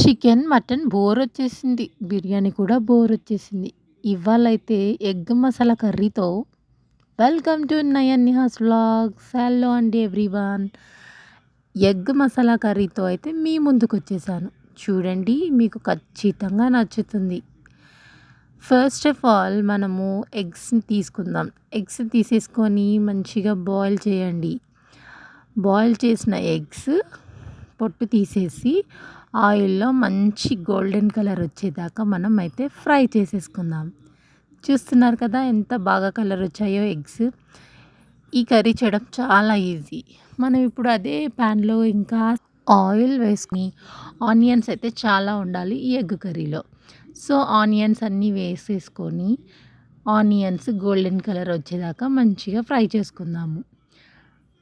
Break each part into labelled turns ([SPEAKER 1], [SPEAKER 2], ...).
[SPEAKER 1] Chicken, mutton bore వచ్చేసింది. బిర్యానీ కూడా bore వచ్చేసింది. ఇవాళైతే egg masala కర్రీతో welcome to Nayan Nihas vlogs. Hello అండి ఎవ్రీవన్. ఎగ్ మసాలా కర్రీతో అయితే మీ ముందుకు వచ్చేసాను. చూడండి మీకు ఖచ్చితంగా నచ్చుతుంది. ఫస్ట్ ఆఫ్ ఆల్ మనము ఎగ్స్ని తీసుకుందాం. ఎగ్స్ తీసేసుకొని మంచిగా బాయిల్ చేయండి. బాయిల్ చేసిన ఎగ్స్ పొట్టు తీసేసి ఆయిల్లో మంచి గోల్డెన్ కలర్ వచ్చేదాకా మనం అయితే ఫ్రై చేసేసుకుందాం. చూస్తున్నారు కదా ఎంత బాగా కలర్ వచ్చాయో ఎగ్స్. ఈ కర్రీ చేయడం చాలా ఈజీ. మనం ఇప్పుడు అదే ప్యాన్లో ఇంకా ఆయిల్ వేసుకుని ఆనియన్స్ అయితే చాలా ఉండాలి ఈ ఎగ్ కర్రీలో. సో ఆనియన్స్ అన్నీ వేసేసుకొని ఆనియన్స్ గోల్డెన్ కలర్ వచ్చేదాకా మంచిగా ఫ్రై చేసుకుందాము.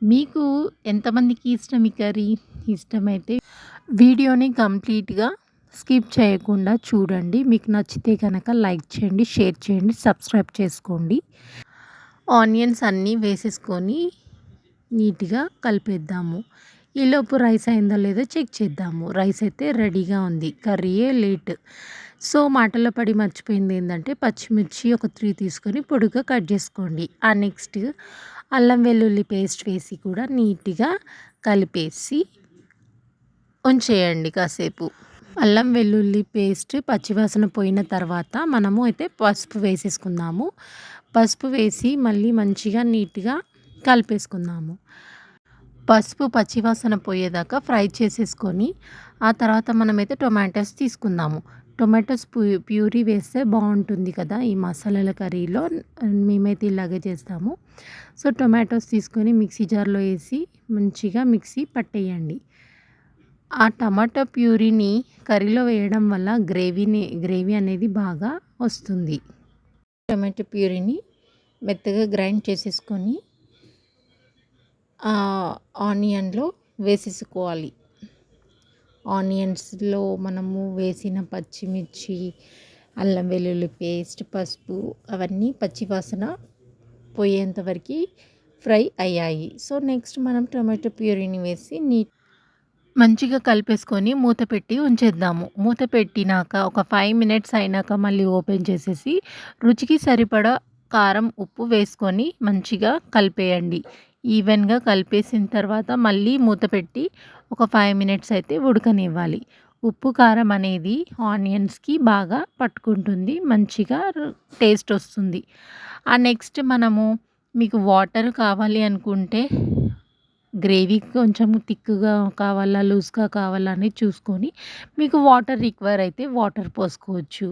[SPEAKER 1] మీకు ఎంతమందికి ఇష్టం ఈ కర్రీ? ఇష్టమైతే వీడియోని కంప్లీట్గా స్కిప్ చేయకుండా చూడండి. మీకు నచ్చితే కనుక లైక్ చేయండి షేర్ చేయండి సబ్స్క్రైబ్ చేసుకోండి. ఆనియన్స్ అన్నీ వేసేసుకొని నీట్గా కలిపేద్దాము. ఈలోపు రైస్ అయిందో లేదో చెక్ చేద్దాము. రైస్ అయితే రెడీగా ఉంది. కర్రీయే లేట్. సో మాటలో పడి మర్చిపోయింది ఏంటంటే పచ్చిమిర్చి ఒక త్రీ తీసుకొని పొడుగా కట్ చేసుకోండి. ఆ నెక్స్ట్ అల్లం వెల్లుల్లి పేస్ట్ వేసి కూడా నీట్గా కలిపేసి ఉంచేయండి కాసేపు. అల్లం వెల్లుల్లి పేస్ట్ పచ్చివాసన పోయిన తర్వాత మనము అయితే పసుపు వేసేసుకుందాము. పసుపు వేసి మళ్ళీ మంచిగా నీట్గా కలిపేసుకుందాము. పసుపు పచ్చివాసన పోయేదాకా ఫ్రై చేసేసుకొని ఆ తర్వాత మనమైతే టొమాటోస్ తీసుకుందాము. టొమాటోస్ ప్యూరీ వేస్తే బాగుంటుంది కదా ఈ మసాలాల కర్రీలో. మేమైతే ఇలాగే చేస్తాము. సో టొమాటోస్ తీసుకొని మిక్సీ జార్లో వేసి మంచిగా మిక్సీ పట్టేయండి. ఆ టమాటో ప్యూరీని కర్రీలో వేయడం వల్ల గ్రేవీని గ్రేవీ అనేది బాగా వస్తుంది. టమాటో ప్యూరీని మెత్తగా గ్రైండ్ చేసేసుకొని ఆనియన్లో వేసేసుకోవాలి. ఆనియన్స్లో మనము వేసిన పచ్చిమిర్చి అల్లం వెల్లుల్లి పేస్ట్ పసుపు అవన్నీ పచ్చివాసన పోయేంత వరకు ఫ్రై అయ్యాయి. సో నెక్స్ట్ మనం టొమాటో ప్యూరీని వేసి నీట్ మంచిగా కలిపేసుకొని మూత పెట్టి ఉంచేద్దాము. మూత పెట్టినాక ఒక ఫైవ్ మినిట్స్ అయినాక మళ్ళీ ఓపెన్ చేసేసి రుచికి సరిపడా కారం ఉప్పు వేసుకొని మంచిగా కలిపేయండి. ఈవెన్గా కలిపేసిన తర్వాత మళ్ళీ మూత పెట్టి ఒక ఫైవ్ మినిట్స్ అయితే ఉడకనివ్వాలి. ఉప్పు కారం అనేది ఆనియన్స్కి బాగా పట్టుకుంటుంది. మంచిగా టేస్ట్ వస్తుంది. ఆ నెక్స్ట్ మనము మీకు వాటర్ కావాలి అనుకుంటే గ్రేవీ కొంచెం థిక్గా కావాలా లూజ్గా కావాలా అని చూసుకొని మీకు వాటర్ రిక్వైర్ అయితే వాటర్ పోసుకోవచ్చు.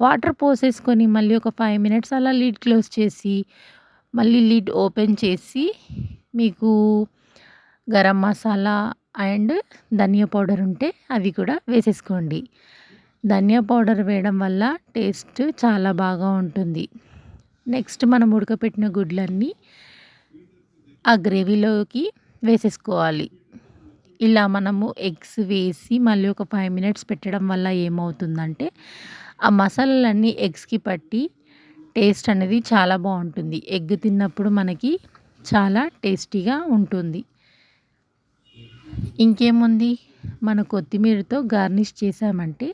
[SPEAKER 1] వాటర్ పోసేసుకొని మళ్ళీ ఒక ఫైవ్ మినిట్స్ అలా లిడ్ క్లోజ్ చేసి మళ్ళీ లిడ్ ఓపెన్ చేసి మీకు garam masala and dhaniya powder ఉంటే అవి కూడా వేసేసుకోండి. ధనియా పౌడర్ వేయడం వల్ల టేస్ట్ చాలా బాగా ఉంటుంది. నెక్స్ట్ మనం ఉడకపెట్టిన గుడ్లన్నీ ఆ గ్రేవీలోకి వేసేసుకోవాలి. ఇలా మనము ఎగ్స్ వేసి మళ్ళీ ఒక ఫైవ్ మినిట్స్ పెట్టడం వల్ల ఏమవుతుందంటే ఆ మసాలాలన్నీ ఎగ్స్కి పట్టి టేస్ట్ అనేది చాలా బాగుంటుంది. ఎగ్ తిన్నప్పుడు మనకి చాలా టేస్టీగా ఉంటుంది. ఇంకేముంది? మన కొత్తిమీరతో గార్నిష్ చేసామంటే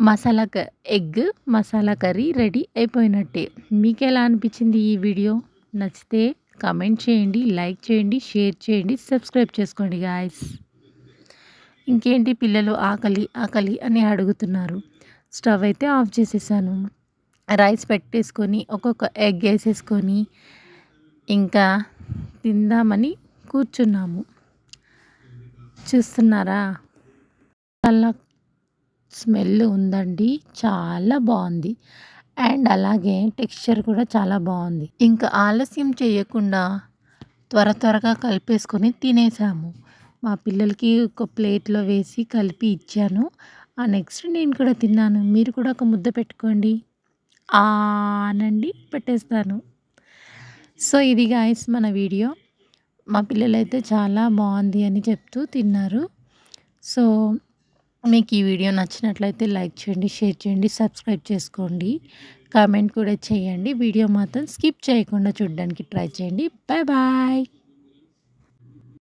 [SPEAKER 1] మసాలా క ఎగ్ మసాలా కర్రీ రెడీ అయిపోయినట్టే. మీకు ఎలా అనిపించింది ఈ వీడియో? నచ్చితే కమెంట్ చేయండి లైక్ చేయండి షేర్ చేయండి సబ్స్క్రైబ్ చేసుకోండి గాయస్ ఇంకేంటి పిల్లలు ఆకలి ఆకలి అని అడుగుతున్నారు. స్టవ్ అయితే ఆఫ్ చేసేసాను. రైస్ పెట్టేసుకొని ఒక్కొక్క ఎగ్ వేసేసుకొని ఇంకా తిందామని కూర్చున్నాము. చూస్తున్నారా? చాలా స్మెల్ ఉందండి. చాలా బాగుంది. అండ్ అలాగే టెక్స్చర్ కూడా చాలా బాగుంది. ఇంకా ఆలస్యం చేయకుండా త్వర త్వరగా కలిపేసుకొని తినేసాము. మా పిల్లలకి ఒక ప్లేట్లో వేసి కలిపి ఇచ్చాను. ఆ నెక్స్ట్ నేను కూడా తిన్నాను. మీరు కూడా ఒక ముద్ద పెట్టుకోండి. ఆనండి పెట్టేస్తాను. సో ఇది గాయస్ మన వీడియో. మా పిల్లలైతే చాలా బాగుంది అని చెప్తూ తిన్నారు. సో మీకు ఈ వీడియో నచ్చినట్లయితే లైక్ చేయండి షేర్ చేయండి సబ్స్క్రైబ్ చేసుకోండి. కామెంట్ కూడా చేయండి. వీడియో మాత్రం స్కిప్ చేయకుండా చూడడానికి ట్రై చేయండి. Bye bye.